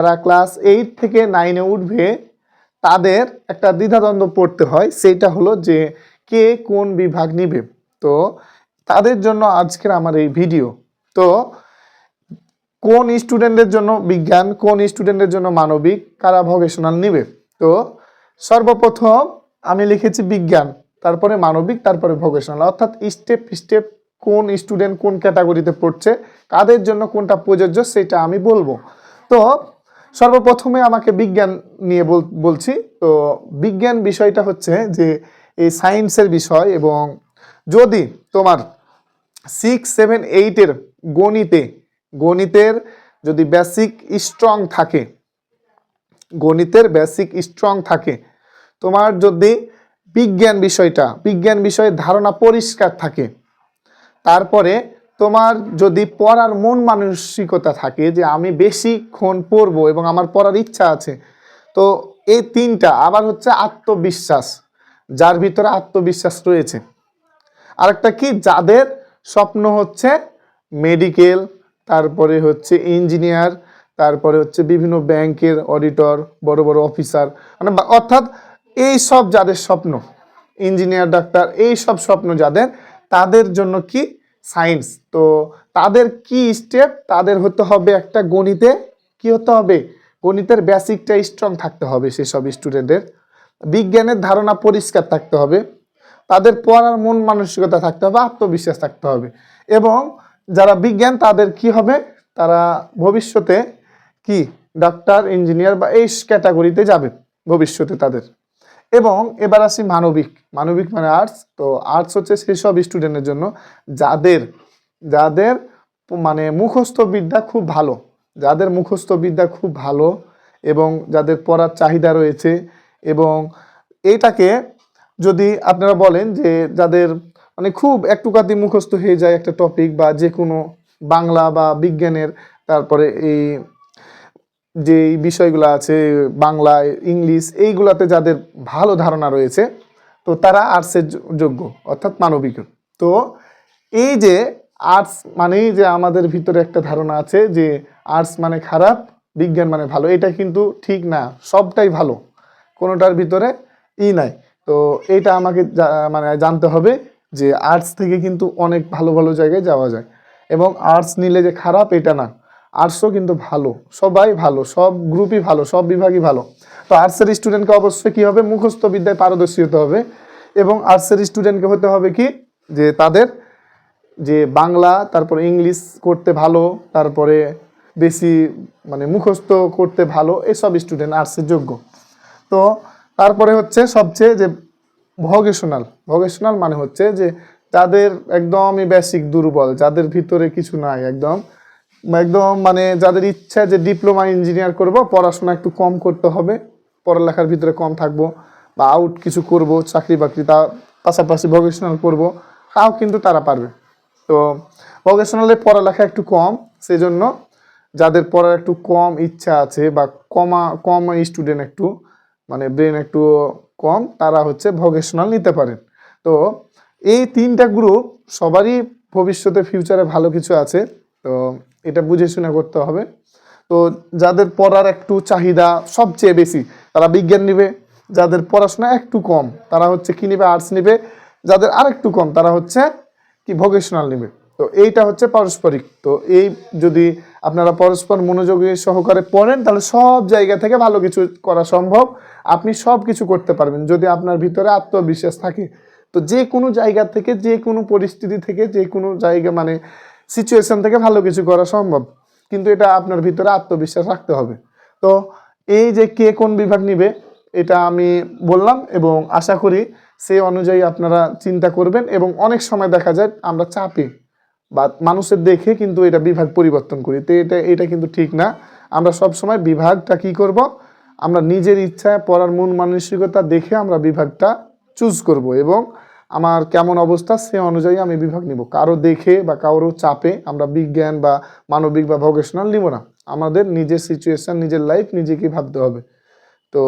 যারা class eight থেকে নাইনে উঠবে, তাদের একটা দ্বিধাদ্বন্দ্ব পড়তে হয়। সেইটা হলো যে, কে কোন বিভাগ নিবে? তো তাদের জন্য আজকের আমার এই ভিডিও তো কোন স্টুডেন্টের জন্য বিজ্ঞান, কোন স্টুডেন্টের জন্য মানবিক, কারা ভোকেশনাল নিবে? তো সর্বপ্রথম আমি লিখেছি বিজ্ঞান, তারপরে মানবিক, তারপরে ভোকেশনাল অর্থাৎ স্টেপ স্টেপ কোন স্টুডেন্ট কোন ক্যাটাগরিতে পড়ছে, কাদের জন্য কোনটা প্রযোজ্য, সেটা আমি বলব। তো সর্বপ্রথমে আমাকে বিজ্ঞান নিয়ে বল- বলছি। তো বিজ্ঞান বিষয়টা হচ্ছে যে এই সায়েন্সের বিষয় এবং যদি তোমার সিক্স সেভেন এইটের গণিতে, গণিতের যদি বেসিক স্ট্রং থাকে, গণিতের বেসিক স্ট্রং থাকে, তোমার যদি বিজ্ঞান বিষয়টা, বিজ্ঞান বিষয়ে ধারণা পরিষ্কার থাকে, তারপরে তোমার যদি পড়ার মন মানসিকতা থাকে যে আমি বেশিক্ষণ পড়ব এবং আমার পড়ার ইচ্ছা আছে, তো এই তিনটা আবার হচ্ছে আত্মবিশ্বাস, যার ভিতরে আত্মবিশ্বাস রয়েছে। আরেকটা কি? যাদের স্বপ্ন হচ্ছে মেডিকেল তারপরে হচ্ছে ইঞ্জিনিয়ার তারপরে হচ্ছে বিভিন্ন ব্যাংকের অডিটর বড় বড় অফিসার মানে অর্থাৎ এই সব যাদের স্বপ্ন ইঞ্জিনিয়ার ডাক্তার এই সব স্বপ্ন যাদের, তাদের জন্য কি? সায়েন্স। তো তাদের কি স্টেপ? তাদের হতে হবে একটা গণিতে কি হতে হবে? গণিতের বেসিকটা স্ট্রং থাকতে হবে সেসব স্টুডেন্টের বিজ্ঞানের ধারণা পরিষ্কার থাকতে হবে। তাদের পড়ার মন মানসিকতা থাকতে হবে, আত্মবিশ্বাস থাকতে হবে। এবং যারা বিজ্ঞান, তাদের কি হবে? তারা ভবিষ্যতে কি? ডাক্তার ইঞ্জিনিয়ার বা এই ক্যাটাগরিতে যাবে ভবিষ্যতে তাদের। এবং এবার আসি মানবিক। মানবিক মানে আর্টস তো আর্টস হচ্ছে সেই সব স্টুডেন্টের জন্য যাদের যাদের মানে মুখস্থ বিদ্যা খুব ভালো, যাদের মুখস্থ বিদ্যা খুব ভালো এবং যাদের পড়ার চাহিদা রয়েছে এবং এইটাকে যদি আপনারা বলেন যে যাদের মানে খুব একটুকাতি মুখস্থ হয়ে যায় একটা টপিক বা যে কোনো বাংলা বা বিজ্ঞানের, তারপরে এই যে বিষয়গুলো আছে, বাংলা, ইংলিশ, এইগুলাতে যাদের ভালো ধারণা রয়েছে, তো তারা আর্টসের যোগ্য, অর্থাৎ মানবিক। তো এই যে আর্টস মানেই যে আমাদের ভিতরে একটা ধারণা আছে যে আর্টস মানে খারাপ, বিজ্ঞান মানে ভালো, এটা কিন্তু ঠিক না, সবটাই ভালো, কোনোটার ভিতরে ই নাই। তো এটা আমাকে মানে জানতে হবে যে আর্টস থেকে কিন্তু অনেক ভালো ভালো জায়গায় যাওয়া যায়। এবং আর্টস নিলে যে খারাপ, এটা না। আর্টসও কিন্তু ভালো, সবাই ভালো, সব গ্রুপই ভালো, সব বিভাগই ভালো। তো আর্টসের স্টুডেন্টকে অবশ্যই কী হবে? মুখস্থ বিদ্যায় পারদর্শী হতে হবে এবং আর্টসের স্টুডেন্টকে হতে হবে কি? যে তাদের যে বাংলা, তারপর ইংলিশ করতে ভালো, তারপরে বেশি মানে মুখস্থ করতে ভালো, এসব স্টুডেন্ট আর্টসের যোগ্য। তো তারপরে হচ্ছে সবচেয়ে যে ভোকেশনাল ভোকেশনাল মানে হচ্ছে যে যাদের একদমই বেসিক দুর্বল, যাদের ভিতরে কিছু নাই, একদম একদম মানে যাদের ইচ্ছা যে ডিপ্লোমা ইঞ্জিনিয়ার করব, পড়াশোনা একটু কম করতে হবে, পড়ালেখার ভিতরে কম থাকব বা আউট কিছু করব, চাকরি বাকরি তা পাশাপাশি ভোকেশনাল করব, তাও কিন্তু তারা পারবে। তো ভোকেশনালে পড়ালেখা একটু কম সেই জন্য যাদের পড়ার একটু কম ইচ্ছা আছে বা কমা, কম স্টুডেন্ট একটু মানে ব্রেন একটু কম, তারা হচ্ছে ভোকেশনাল নিতে পারেন। তো এই তিনটা গ্রুপ সবারই ভবিষ্যতে ফিউচারে ভালো কিছু আছে। তো এটা বুঝে শুনে করতে হবে। তো যাদের পড়ার একটু চাহিদা সবচেয়ে বেশি, তারা বিজ্ঞান নেবে, যাদের পড়াশোনা একটু কম, তারা হচ্ছে কি নেবে? আর্টস নেবে। যাদের আর একটু কম, তারা হচ্ছে কি? ভোকেশনাল নেবে। তো এইটা হচ্ছে পারস্পরিক। তো এই যদি আপনারা পরস্পর মনোযোগী সহকারে পড়েন, তাহলে সব জায়গা থেকে ভালো কিছু করা সম্ভব। আপনি সব কিছু করতে পারবেন। যদি আপনার ভিতরে আত্মবিশ্বাস থাকে, তো যে কোনো জায়গা থেকে যে কোনো পরিস্থিতি থেকে যে কোনো জায়গা মানে সিচুয়েশন থেকে ভালো কিছু করা সম্ভব। কিন্তু এটা আপনার ভিতরে আত্মবিশ্বাস রাখতে হবে। তো এই যে কে কোন বিভাগ নিবে, এটা আমি বললাম এবং আশা করি সে অনুযায়ী আপনারা চিন্তা করবেন এবং অনেক সময় দেখা যায় আমরা চাপে বা মানুষের দেখে কিন্তু এটা বিভাগ পরিবর্তন করি। তো এটা এটা কিন্তু ঠিক না। আমরা সব সময় বিভাগটা কি করব? আমরা নিজের ইচ্ছায় পড়ার মন মানসিকতা দেখে আমরা বিভাগটা চুজ করব এবং আমার কেমন অবস্থা সে অনুযায়ী আমি বিভাগ নিব। কারও দেখে বা কারও চাপে আমরা বিজ্ঞান বা মানবিক বা ভোকেশনাল নিব না। আমাদের নিজের সিচুয়েশন নিজের লাইফ নিজেকেই ভাবতে হবে। তো